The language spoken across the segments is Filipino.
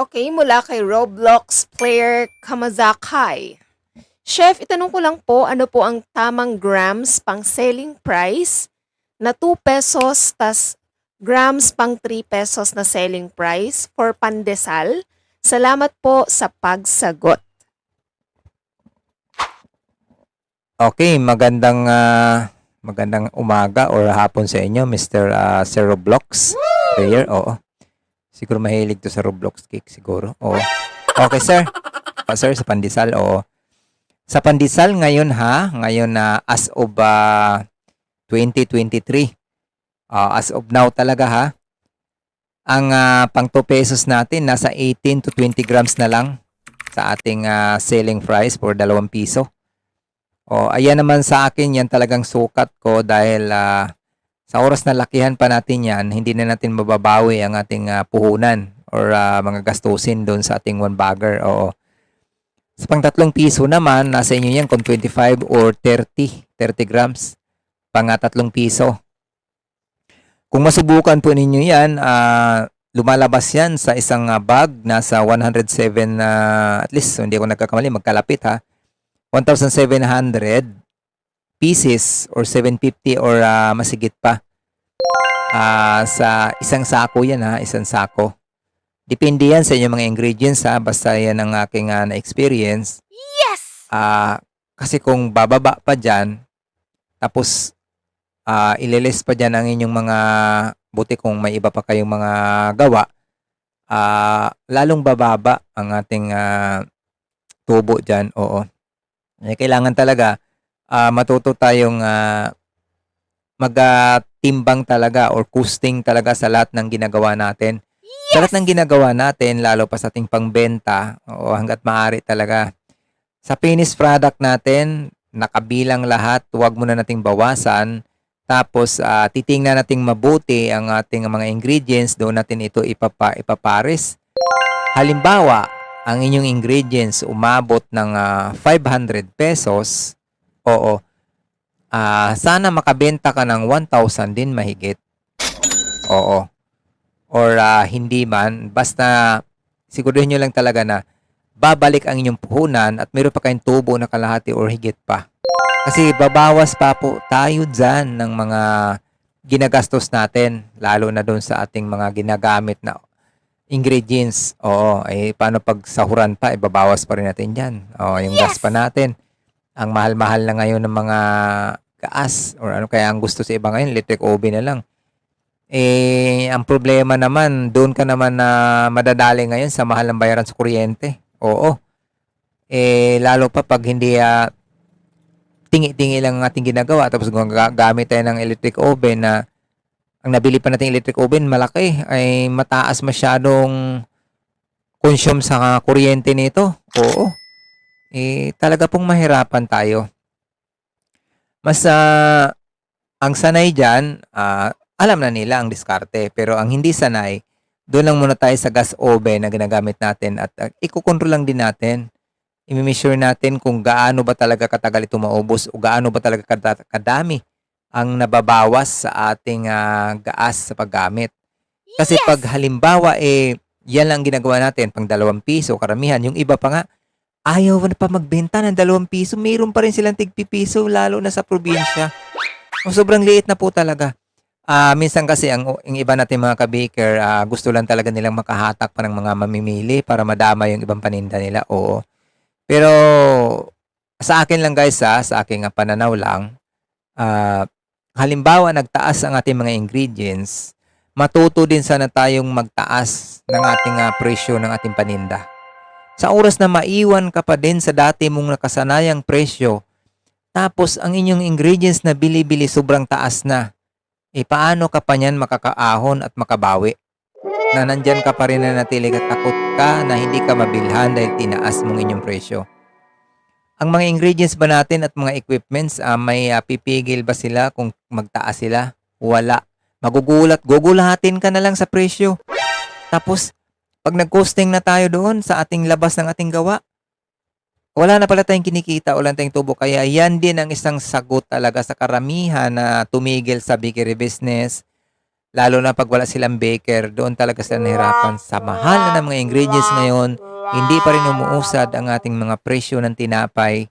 Okay, mula kay Roblox player Kamazakai. Chef, itanong ko lang po, ano po ang tamang grams pang selling price na 2 pesos tas grams pang 3 pesos na selling price for pandesal? Salamat po sa pagsagot. Okay, magandang ah, magandang umaga or hapon sa inyo, Mr. Uh, Sir Roblox player. Oo. Siguro mahilig to sa Roblox cake siguro. Oo. Okay, sir. Oh, sir, sa pandesal, oo. Sa pandesal ngayon ha, ngayon na as of ah, 2023. Ah, as of now talaga ha. Ang ah, pang 2 pesos natin nasa 18 to 20 grams na lang sa ating ah, selling price for 2 piso. O, ayan naman sa akin, yan talagang sukat ko dahil ah, sa oras na lakihan pa natin yan, hindi na natin mababawi ang ating ah, puhunan or ah, mga gastusin doon sa ating one bagger. Oo. Sa pang tatlong piso naman, nasa inyo yan kung 25 or 30, 30 grams. Pang ah, tatlong piso. Kung masubukan po ninyo yan, ah, lumalabas yan sa isang ah, bag, nasa 107 na, at least, hindi ako nagkakamali, magkalapit ha. 1,700 pieces or 750 or ah, masigit pa. Ah, sa isang sako yan ha, isang sako. Depende yan sa inyong mga ingredients ha, basta yan ang aking ah, na-experience. Yes! Ah, kasi kung bababa pa dyan, tapos ah, ililis pa dyan ang inyong mga, buti kung may iba pa kayong mga gawa, ah, lalong bababa ang ating ah, tubo dyan, oo. Eh, kailangan talaga ah, matuto tayong ah, magtimbang talaga or costing talaga sa lahat ng ginagawa natin. Sa lahat ng ginagawa natin, lalo pa sa ating pangbenta, o hanggat maaari talaga. Sa finished product natin, nakabilang lahat, huwag muna nating bawasan. Tapos, ah, titingnan nating mabuti ang ating mga ingredients, doon natin ito ipapa, ipapares. Halimbawa, ang inyong ingredients umabot ng ah, 500 pesos, oo, ah, sana makabenta ka ng 1,000 din mahigit. Oo. Or ah, hindi man, basta siguruhin nyo lang talaga na babalik ang inyong puhunan at meron pa kayong tubo na kalahati or higit pa. Kasi babawas pa po tayo dyan ng mga ginagastos natin, lalo na doon sa ating mga ginagamit na ingredients. Oo, eh, paano pag sahuran pa, ibabawas pa rin natin dyan. Oo, yung gas pa natin. Ang mahal-mahal na ngayon ng mga gas or ano kaya ang gusto sa iba ngayon, electric oven na lang. Eh, ang problema naman, doon ka naman na madadali ngayon sa mahal ng bayaran sa kuryente. Oo. Eh, lalo pa pag hindi ah, tingi-tingi lang ang ating ginagawa tapos gaga- gamit tayo ng electric oven na ang nabili pa nating electric oven malaki ay mataas masyadong consume sa kuryente nito. Oo. Eh, talaga pong mahirapan tayo. Mas ah, ang sanay dyan, ah, alam na nila ang diskarte. Pero ang hindi sanay, doon lang muna tayo sa gas oven na ginagamit natin at uh, ikukontrol lang din natin. I-measure natin kung gaano ba talaga katagal ito maubos o gaano ba talaga kada- kadami ang nababawas sa ating ah, gas sa paggamit. Kasi pag halimbawa eh yan lang ginagawa natin pang dalawang piso karamihan yung iba pa nga ayaw na pa magbenta ng dalawang piso mayroon pa rin silang tigpipiso lalo na sa probinsya. O sobrang liit na po talaga. Ah, minsan kasi ang, ang iba natin mga ka-baker, ah, gusto lang talaga nilang makahatak pa ng mga mamimili para madama yung ibang paninda nila. Oo. Pero sa akin lang guys, ah, sa aking pananaw lang, ah, halimbawa nagtaas ang ating mga ingredients, matuto din sana tayong magtaas ng ating ah, presyo ng ating paninda. Sa oras na maiwan ka pa din sa dati mong nakasanayang presyo, tapos ang inyong ingredients na bili-bili sobrang taas na, eh paano ka pa niyan makakaahon at makabawi? Na nandyan ka pa rin na natili at takot ka na hindi ka mabilhan dahil tinaas mong inyong presyo. Ang mga ingredients ba natin at mga equipments, ah, may ah, pipigil ba sila kung magtaas sila? Wala. Magugulat, gugulatin ka na lang sa presyo. Tapos, pag nag-costing na tayo doon sa ating labas ng ating gawa, wala na pala tayong kinikita, wala tayong tubo. Kaya yan din ang isang sagot talaga sa karamihan na tumigil sa bakery business. Lalo na pag wala silang baker, doon talaga sila nahirapan. Sa mahal na ng mga ingredients ngayon, hindi pa rin umuusad ang ating mga presyo ng tinapay.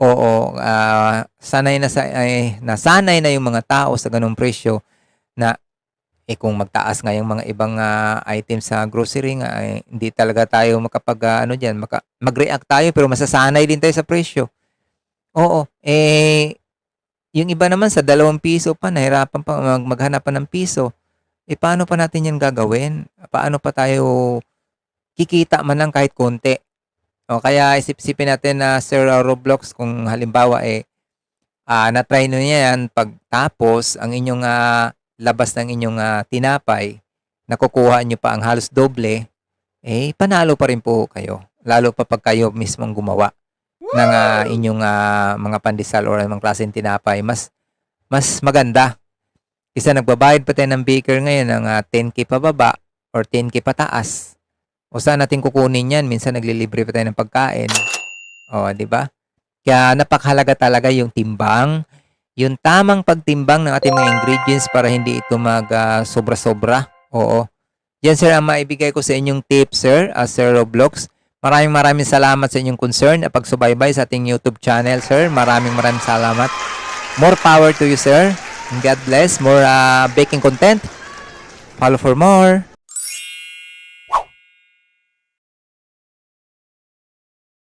Oo, ah, sanay na sa ay, nasanay na yung mga tao sa ganung presyo na eh kung magtaas nga yung mga ibang ah, items sa grocery nga eh, hindi talaga tayo makapag ah, ano diyan, maka, mag-react tayo pero masasanay din tayo sa presyo. Oo, eh yung iba naman sa dalawang piso pa, nahirapan pa mag- maghanap pa ng piso. Eh, paano pa natin yan gagawin? Paano pa tayo kikita man lang kahit konti? O, kaya isip-isipin natin na Sir uh, Roblox kung halimbawa eh, ah na-try nyo yan pagtapos ang inyong ah, labas ng inyong ah, tinapay, nakukuha nyo pa ang halos doble, eh, panalo pa rin po kayo. Lalo pa pag kayo mismong gumawa ng ah, inyong ah, mga pandesal or mga klaseng tinapay, mas mas maganda. Isa nagbabayad pa tayo ng baker ngayon ng ah, 10k pababa or 10k pataas. O saan natin kukunin yan? Minsan naglilibre pa tayo ng pagkain. O, di ba? Kaya napakahalaga talaga yung timbang, yung tamang pagtimbang ng ating mga ingredients para hindi ito mag ah, sobra-sobra. Oo. Yan sir ang maibigay ko sa inyong tip sir, as Sir Roblox. Maraming maraming salamat sa inyong concern at pagsubaybay sa ating YouTube channel, sir. Maraming maraming salamat. More power to you, sir. God bless. More uh, baking content. Follow for more.